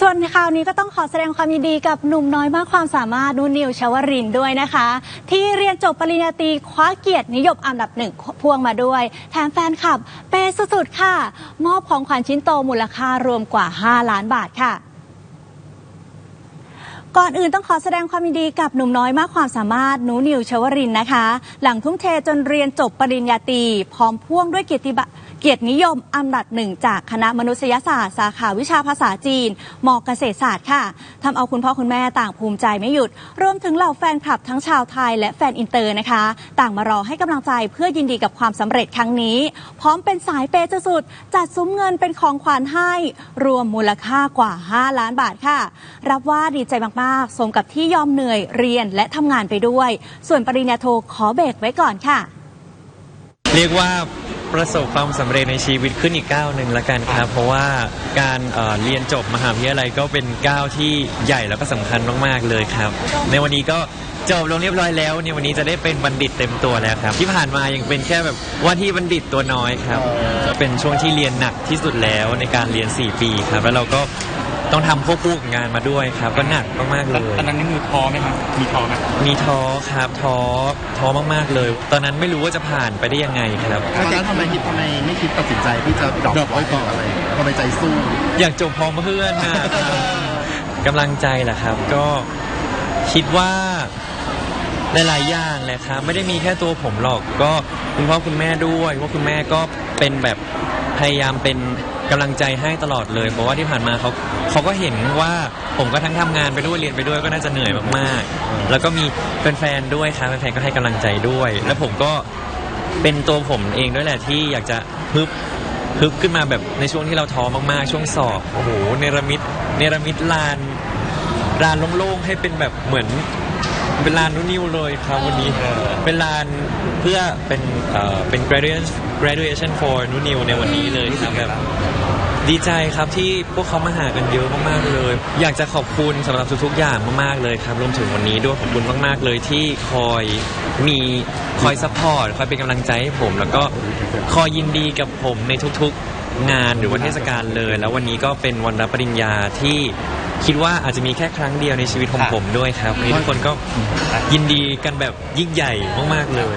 ส่วนข่าวนี้ก็ต้องขอแสดงความยินดีกับหนุ่มน้อยมากความสามารถนุ่นนิวชวรินด้วยนะคะ ที่เรียนจบปริญญาตรีคว้าเกียรตินิยมอันดับหนึ่งพ่วงมาด้วย แถมแฟนคลับ เปสุดๆค่ะ มอบของขวัญชิ้นโตมูลค่ารวมกว่า 5 ล้านบาทค่ะ ก่อนอื่นต้องขอแสดงความยินดีกับหนุ่มน้อยมากความสามารถหนูนิวชวรินนะคะ หลังทุ่มเทจนเรียนจบปริญญาตรีพร้อมพ่วงด้วยเกียรติบัตรเกียรตินิยมอันดับหนึ่งจากคณะมนุษยศาสตร์ สาขาวิชาภาษาจีนมเกษตรศาสตร์ค่ะทำเอาคุณพ่อคุณแม่ต่างภูมิใจไม่หยุด รวมถึงเหล่าแฟนคลับทั้งชาวไทยและแฟนอินเตอร์นะคะ ต่างมารอให้กำลังใจเพื่อยินดีกับความสำเร็จครั้งนี้ พร้อมเป็นสายเปย์สุดจัดซุ้มเงินเป็นของขวัญให้ รวมมูลค่ากว่า 5 ล้านบาทค่ะ รับว่าดีใจมากๆสมกับที่ยอมเหนื่อยเรียนและทำงานไปด้วย ส่วนปริญญาโทขอเบรกไว้ก่อนค่ะ เรียกว่าประสบความสำเร็จในชีวิตขึ้นอีกก้าวหนึ่งละกันครับ เพราะว่าการเเรียนจบมหาวิทยาลัยก็เป็นก้าวที่ใหญ่แล้วก็สำคัญมากๆเลยครับ ในวันนี้ก็จบลงเรียบร้อยแล้วในวันนี้จะได้เป็นบัณฑิตเต็มตัวแล้วครับ ที่ผ่านมายังเป็นแค่แบบว่าที่บัณฑิตตัวน้อยครับเป็นช่วงที่เรียนหนักที่สุดแล้วในการเรียน 4 ปีครับแล้วเราก็ ต้องทำควบคู่กับงานมาด้วยครับ ก็หนักมากๆเลย ตอนนั้นนี่มือท้อไหมครับ มีท้อไหมมีท้อครับท้อท้อมากๆเลย ตอนนั้นไม่รู้ว่าจะผ่านไปได้ยังไงครับอาจารย์ทำไมคิดทำไมไม่คิดตัดสินใจที่จะดรอปไว้ก่อนอะไรทำไมใจสู้ อยากจบพร้อมเพื่อนนะกำลังใจแหละครับ ก็คิดว่าหลายๆอย่างแหละครับ ไม่ได้มีแค่ตัวผมหรอกก็คุณพ่อคุณแม่ด้วยว่าคุณแม่ก็เป็นแบบพยายามเป็น กำลังใจให้ตลอดเลย เพราะว่าที่ผ่านมาเขาเขาก็เห็นว่าผมก็ทั้งทำงานไปด้วยเรียนไปด้วยก็น่าจะเหนื่อยมากๆ แล้วก็มีแฟนๆด้วยครับแฟนๆก็ให้กำลังใจด้วย แล้วผมก็เป็นตัวผมเองด้วยแหละที่อยากจะฮึบฮึบขึ้นมาแบบในช่วงที่เราท้อมากๆ ช่วงสอบโอ้โหเนรมิตเนรมิตลานลานโล่งๆให้เป็นแบบเหมือน เป็นลานนุ่นนิวเลยครับวันนี้ เป็นลานเพื่อเป็นเอ่อเป็น graduation graduation for นุ่นนิวในวันนี้เลยครับแบบดีใจครับที่พวกเขามาหากันเยอะมากๆเลย อยากจะขอบคุณสำหรับทุกๆอย่างมากๆเลยครับรวมถึงวันนี้ด้วยขอบคุณมากๆเลยที่คอยมีคอยซัพพอร์ตคอยเป็นกำลังใจให้ผม แล้วก็คอยยินดีกับผมในทุกๆ งานหรือว่าเทศกาลเลย แล้ววันนี้ก็เป็นวันรับปริญญาที่ คิดว่าอาจจะมีแค่ครั้งเดียวในชีวิตของผมด้วยครับวันนี้ทุกคนก็ยินดีกันแบบยิ่งใหญ่มากๆเลย